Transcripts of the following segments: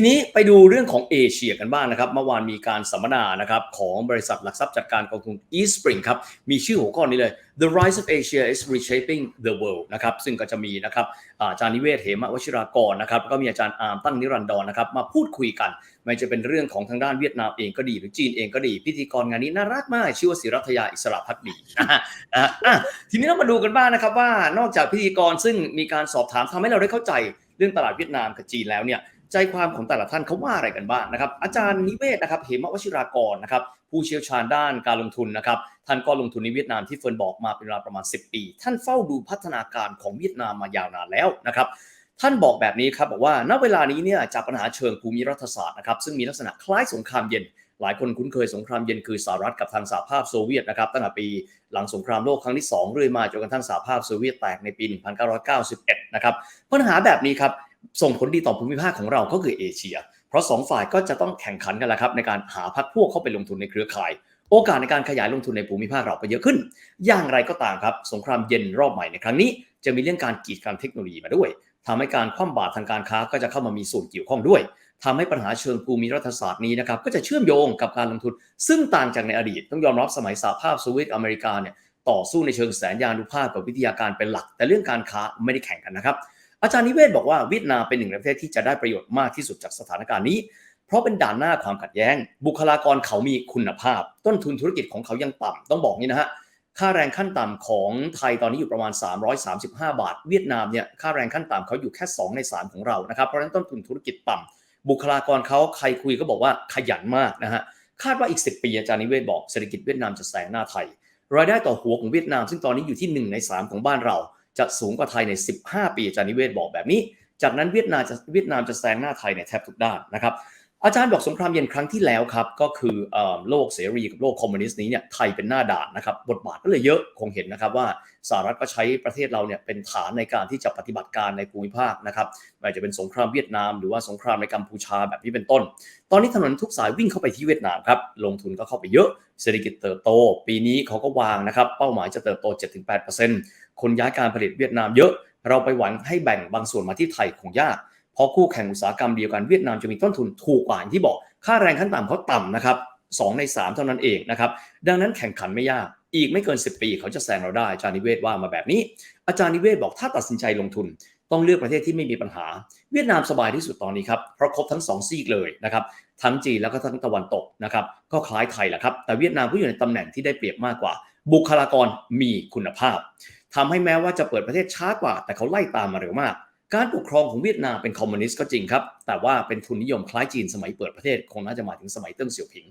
ทีนี้ไปดูเรื่องของเอเชียกันบ้างนะครับเมื่อวานมีการสัมมนานะครับของบริษัทหลักทรัพย์จัดการกองทุน East Spring ครับมีชื่อหัวข้อนี้เลย The Rise of Asia is Reshaping the World นะครับซึ่งก็จะมีนะครับอาจารย์นิเวศเหมวชิรากรนะครับก็มีอาจารย์อาร์มตั้งนิรันดรนะครับมาพูดคุยกัน ไม่จะเป็นเรื่องของทางด้านเวียดนามเองก็ดี หรือจีนเองก็ดี พิธีกรงานนี้น่ารักมาก ชื่อว่าศิรัทยาอิสระพักดีนะฮะทีนี้เรามาดูกันบ้างนะครับว่านอกจากพิธีกรซึ่งมีการสอบถามทำให้เราได้เข้าใจเรื่องตลาดเวียดนามกับจีนแล้วเนี่ย ใจความของแต่ละท่านเขาว่าอะไรกันบ้างนะครับ อาจารย์นิเวศนะครับเหมวชิรากรนะครับผู้เชี่ยวชาญด้านการลงทุนนะครับ ท่านก็ลงทุนในเวียดนามที่เฟิร์นบอกมาเป็นเวลาประมาณ 10 ปี ท่านเฝ้าดูพัฒนาการของเวียดนามมายาวนานแล้วนะครับ ท่านบอกแบบนี้ครับบอกว่าณเวลานี้เนี่ยจากปัญหาเชิงภูมิรัฐศาสตร์นะครับซึ่งมีลักษณะคล้ายสงครามเย็นหลายคนคุ้นเคยสงครามเย็นคือสหรัฐกับทางสหภาพโซเวียตนะครับตั้งแต่ปีหลังสงครามโลกครั้งที่ 2 เรื่อยมาจนกระทั่งสหภาพโซเวียตแตกในปี 1991 นะครับปัญหาแบบนี้ครับ ส่งผลดีต่อภูมิภาคของเราก็คือเอเชีย เพราะ 2 ฝ่ายก็จะต้องแข่งขันกันแหละครับในการหาพักพวกเข้าไปลงทุนในเครือข่าย โอกาสในการขยายลงทุนในภูมิภาคเราก็เยอะขึ้น อย่างไรก็ตามครับ สงครามเย็นรอบใหม่ในครั้งนี้ จะมีเรื่องการกีดกันเทคโนโลยีมาด้วยทำให้การคว่ำบาตรทางการค้าก็จะเข้ามามีส่วนเกี่ยวข้องด้วยทำให้ปัญหาเชิงภูมิรัฐศาสตร์นี้นะครับก็จะเชื่อมโยงกับการลงทุน ซึ่งต่างจากในอดีตต้องยอมรับสมัยสหภาพโซเวียตอเมริกาเนี่ยต่อสู้ในเชิงแสนยานุภาพกับวิทยาการเป็นหลัก แต่เรื่องการค้าไม่ได้แข่งกันนะครับ อาจารย์นิเวศบอกว่าเวียดนามเป็นหนึ่งในประเทศที่จะได้ประโยชน์มากที่สุดจากสถานการณ์นี้ เพราะเป็นด่านหน้าความขัดแย้ง บุคลากรเขามีคุณภาพ ต้นทุนธุรกิจของเขายังต่ำต้องบอกนี้นะฮะค่าแรงขั้นต่ำของไทยตอนนี้อยู่ประมาณ 335 บาท เวียดนามเนี่ยค่าแรงขั้นต่ำเขาอยู่แค่ 2 ใน 3 ของเรานะครับเพราะฉะนั้นต้นทุนธุรกิจต่ำบุคลากรเขาใครคุยก็บอกว่าขยันมากนะฮะคาดว่าอีก 10 ปีอาจารย์นิเวศบอกเศรษฐกิจเวียดนามจะแซงหน้าไทยรายได้ต่อหัวของเวียดนาม ซึ่งตอนนี้อยู่ที่ 1 ใน 3 ของบ้านเรา จะสูงกว่าไทยใน 15 ปีอาจารย์นิเวศบอกแบบนี้ จากนั้นเวียดนามจะเวียดนามจะแซงหน้าไทยในแทบทุกด้านนะครับ อาจารย์บอกสงครามเย็นครั้งที่แล้วครับ ก็คืออโลกเสรีกับโลกคอมมิวนิสต์นี้เนี่ยไทยเป็นหน้าด่านนะครับ บทบาทก็เลยเยอะคงเห็นนะครับว่าสหรัฐก็ใช้ประเทศเราเนี่ยเป็นฐานในการที่จะปฏิบัติการในภูมิภาคนะครับไม่ว่าจะเป็นสงครามเวียดนาม หรือว่าสงครามในกัมพูชาแบบนี้เป็นต้น ตอนนี้ถนนทุกสายวิ่งเข้าไปที่เวียดนามครับลงทุนก็เข้าไปเยอะเศรษฐกิจเติบโต ปีนี้เขาก็วางนะครับเป้าหมายจะเติบโต 7-8%คนย้ายการผลิตเวียดนามเยอะ เราไปหวังให้แบ่งบางส่วนมาที่ไทยคงยาก เพราะคู่แข่งอุตสาหกรรมเดียวกันเวียดนามจะมีต้นทุนถูกกว่าอย่างที่บอกค่าแรงขั้นต่ำเขาต่ำนะครับ2ใน 3 เท่านั้นเองนะครับดังนั้นแข่งขันไม่ยาก อีกไม่เกิน 10 ปีเขาจะแซงเราได้อาจารย์นิเวศว่ามาแบบนี้ อาจารย์นิเวศบอกถ้าตัดสินใจลงทุน ต้องเลือกประเทศที่ไม่มีปัญหา เวียดนามสบายที่สุดตอนนี้ครับเพราะครบทั้ง 2 ซีกเลยนะครับทั้งจีนแล้วก็ทั้งตะวันตกนะครับก็คล้ายไทยแหละครับแต่เวียดนามก็อยู่ในตำแหน่งที่ได้เปรียบมากกว่า บุคลากรมีคุณภาพทำให้แม้ว่าจะเปิดประเทศช้ากว่า แต่เขาไล่ตามมาเร็วมาก การปกครองของเวียดนามเป็นคอมมิวนิสต์ก็จริงครับ แต่ว่าเป็นทุนนิยมคล้ายจีนสมัยเปิดประเทศ คงน่าจะมาถึงสมัยเติ้งเสี่ยวผิง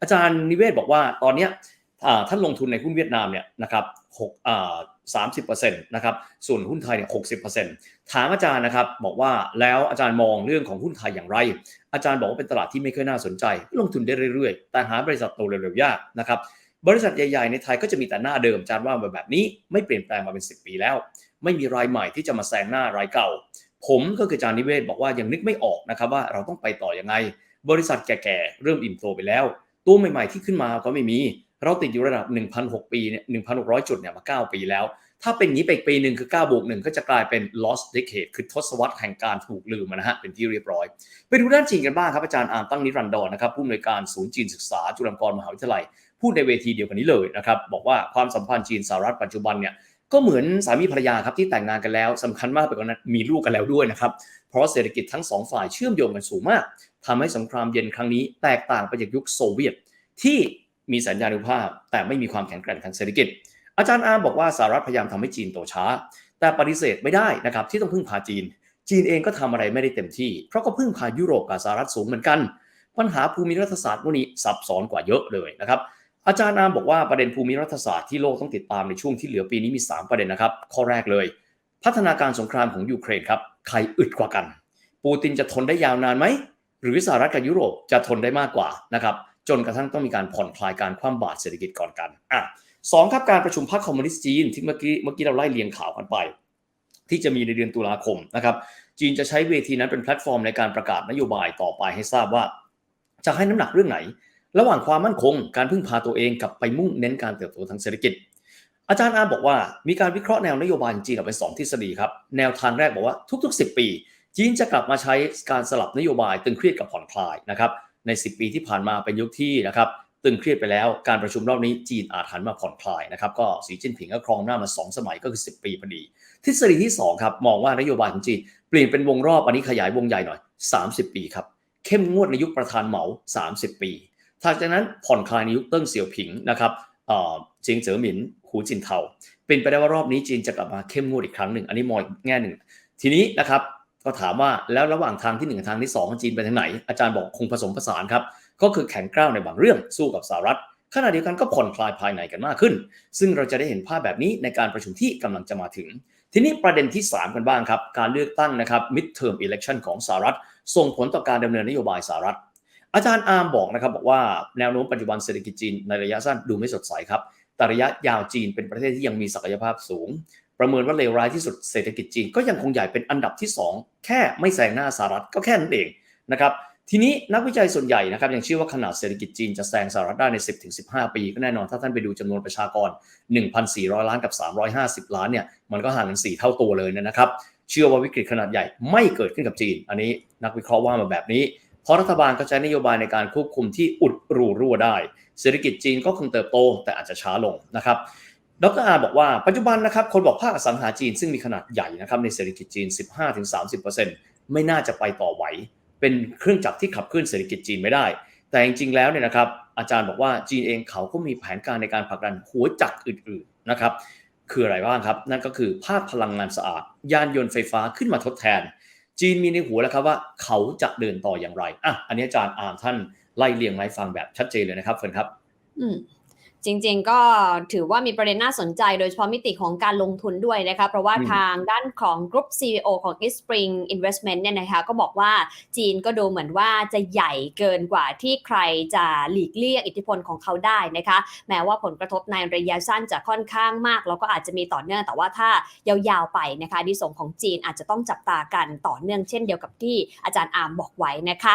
อาจารย์นิเวศบอกว่าตอนนี้ท่านลงทุนในหุ้นเวียดนามเนี่ยนะครับหกอ่าสามสิบเปอร์เซ็นต์นะครับ ส่วนหุ้นไทยเนี่ยหกสิบเปอร์เซ็นต์ถามอาจารย์นะครับบอกว่าแล้วอาจารย์มองเรื่องของหุ้นไทยอย่างไร อาจารย์บอกว่าเป็นตลาดที่ไม่ค่อยน่าสนใจ ลงทุนได้เรื่อยๆ แต่หาบริษัทโตเร็วๆยากนะครับ บริษัทใหญ่ ๆ ในไทยก็จะมีแต่หน้าเดิมอาจารย์ว่าแบบนี้ไม่เปลี่ยนแปลงมาเป็น 10 ปีแล้ว ไม่มีรายใหม่ที่จะมาแซงหน้ารายเก่า ผมก็คืออาจารย์นิเวศบอกว่ายังนึกไม่ออกนะครับว่าเราต้องไปต่อยังไง บริษัทแก่ๆเริ่มอิ่มโตไปแล้ว ตัวใหม่ๆที่ขึ้นมาก็ไม่มี เราติดอยู่ระดับ 1,600 ปีเนี่ย1,600 จุดเนี่ยมา 9 ปีแล้ว ถ้าเป็นอย่างนี้ไปอีกปีหนึ่งคือ9บวก1ก็จะกลายเป็น lost decade คือทศวรรษแห่งการถูกลืมนะฮะเป็นที่เรียบร้อย ไปดูด้านจีนกันบ้างครับอาจารย์อามตั้งนิรันดรนะครับผู้อำนวยการศูนย์จีนศึกษาจุฬาลงกรณ์มหาวิทยาลัย พูดในเวทีเดียวกันนี้เลยนะครับบอกว่าความสัมพันธ์จีนสหรัฐปัจจุบันเนี่ยก็เหมือนสามีภรรยาครับที่แต่งงานกันแล้วสำคัญมากไปกว่านั้นมีลูกกันแล้วด้วยนะครับ เพราะเศรษฐกิจทั้งสองฝ่ายเชื่อมโยงกันสูงมากทำให้สงครามเย็นครั้งนี้แตกต่างไปจากยุคโซเวียต ที่มีสัญญาณุภาพ แต่ไม่มีความแข็งแกร่งทางเศรษฐกิจ อาจารย์อาร์มบอกว่าสหรัฐพยายามทำให้จีนโตช้า แต่ปฏิเสธไม่ได้นะครับที่ต้องพึ่งพาจีน จีนเองก็ทำอะไรไม่ได้เต็มที่ เพราะก็พึ่งพายุโรปกับสหรัฐสูงเหมือนกัน ปัญหาภูมิรัฐศาสตร์พวกนี้ซับซ้อนกว่าเยอะเลยนะครับ อาจารย์อามบอกว่าประเด็นภูมิรัฐศาสตร์ที่โลกต้องติดตามในช่วงที่เหลือปีนี้มี 3 ประเด็นนะครับ ข้อแรกเลย พัฒนาการสงครามของยูเครนครับใครอึดกว่ากัน ปูตินจะทนได้ยาวนานไหมหรือสหรัฐกับยุโรปจะทนได้มากกว่านะครับจนกระทั่งต้องมีการผ่อนคลายการคว่ำบาตรเศรษฐกิจก่อนกันอะสองครับการประชุมพรรคคอมมิวนิสต์จีนที่เมื่อกี้เมื่อกี้เราไล่เรียงข่าวกันไป ที่จะมีในเดือนตุลาคมนะครับจีนจะใช้เวทีนั้นเป็นแพลตฟอร์มในการประกาศนโยบายต่อไปให้ทราบว่า จะให้น้ำหนักเรื่องไหน ระหว่างความมั่นคงการพึ่งพาตัวเองกับไปมุ่งเน้นการเติบโตทางเศรษฐกิจ อาจารย์อาบอกว่ามีการวิเคราะห์แนวนโยบายจีนออกเป็นสองทฤษฎีครับ แนวทางแรกบอกว่าทุก ๆ 10 ปี จีนจะกลับมาใช้การสลับนโยบายตึงเครียดกับผ่อนคลายนะครับใน 10 ปีที่ผ่านมาเป็นยุคที่นะครับตึงเครียดไปแล้วการประชุมรอบนี้จีนอาจหันมาผ่อนคลายนะครับก็สีจิ้นผิงก็ครองหน้ามา 2 สมัยก็คือ 10 ปีพอดี ทฤษฎีที่2ครับมองว่านโยบายของจีนเปลี่ยนเป็นวงรอบอันนี้ขยายวงใหญ่หน่อย 30 ปีครับเข้มงวดในยุคประธานเหมา 30 ปี ถัดจากนั้นผ่อนคลายในยุคเติ้งเสี่ยวผิงนะครับเจียงเจ๋อหมินหูจินเทาเป็นไปได้ว่ารอบนี้จีนจะกลับมาเข้มงวดอีกครั้งหนึ่ง อันนี้มองแง่หนึ่ง ทีนี้นะครับก็ถามว่าแล้วระหว่างทางที่1กับทางที่2ของจีนไปทางไหน อาจารย์บอกคงผสมผสานครับก็คือแข็งกร้าวในบางเรื่องสู้กับสหรัฐขณะเดียวกันก็ผ่อนคลายภายในกันมากขึ้น ซึ่งเราจะได้เห็นภาพแบบนี้ในการประชุมที่กำลังจะมาถึง ทีนี้ประเด็นที่ 3 กันบ้างครับ การเลือกตั้งนะครับ midterm election ของสหรัฐ ส่งผลต่อการดำเนินนโยบายสหรัฐ อาจารย์อาร์มบอกนะครับบอกว่าแนวโน้มปัจจุบันเศรษฐกิจจีนในระยะสั้นดูไม่สดใสครับ แต่ระยะยาวจีนเป็นประเทศที่ยังมีศักยภาพสูง ประเมินว่าเลวร้ายที่สุดเศรษฐกิจจีนก็ยังคงใหญ่เป็นอันดับที่ 2 แค่ไม่แซงหน้าสหรัฐก็แค่นั้นเองนะครับทีนี้นักวิจัยส่วนใหญ่นะครับยังเชื่อว่าขนาดเศรษฐกิจจีนจะแซงสหรัฐได้ใน 10-15 ปีก็แน่นอนถ้าท่านไปดูจำนวนประชากร 1,400 ล้านกับ 350 ล้านเนี่ยมันก็ห่างกัน4เท่าตัวเลยนะครับเชื่อว่าวิกฤตขนาดใหญ่ไม่เกิดขึ้นกับจีน อันนี้นักวิเคราะห์ว่ามาแบบนี้ เพราะรัฐบาลก็ใช้นโยบายในการควบคุมที่อุดรูรั่วได้ เศรษฐกิจจีนก็คงเติบโต แต่อาจจะช้าลงนะครับดรอาบอกว่าปัจจุบันนะครับคนบอกภาคอสังหาจีนซึ่งมีขนาดใหญ่นะครับในเศรษฐกิจจีน 15-30%ไม่น่าจะไปต่อไหว เป็นเครื่องจักรที่ขับเคลื่อนเศรษฐกิจจีนไม่ได้ แต่จริงๆแล้วเนี่ยนะครับอาจารย์บอกว่าจีนเองเขาก็มีแผนการในการผลักดันหัวจักรอื่นๆนะครับคืออะไรบ้างครับ นั่นก็คือภาคพลังงานสะอาด ยานยนต์ไฟฟ้าขึ้นมาทดแทน จีนมีในหัวแล้วครับว่าเขาจะเดินต่ออย่างไรอะอันนี้อาจารย์อาร์มท่านไล่เรียงไว้ฟังแบบชัดเจนเลยนะครับเฟิร์นครับ อืม จริงๆก็ถือว่ามีประเด็นน่าสนใจโดยเฉพาะมิติของการลงทุนด้วยนะคะเพราะว่าอืมทางด้านของกรุ๊ป CEO ของ East Spring Investment เนี่ยนะคะก็บอกว่าจีนก็ดูเหมือนว่าจะใหญ่เกินกว่าที่ใครจะหลีกเลี่ยงอิทธิพลของเขาได้นะคะ แม้ว่าผลกระทบในระยะสั้นจะค่อนข้างมาก แล้วก็อาจจะมีต่อเนื่องแต่ว่าถ้ายาวๆไปนะคะดิส่งของจีนอาจจะต้องจับตากันต่อเนื่องเช่นเดียวกับที่อาจารย์อาร์มบอกไว้นะคะ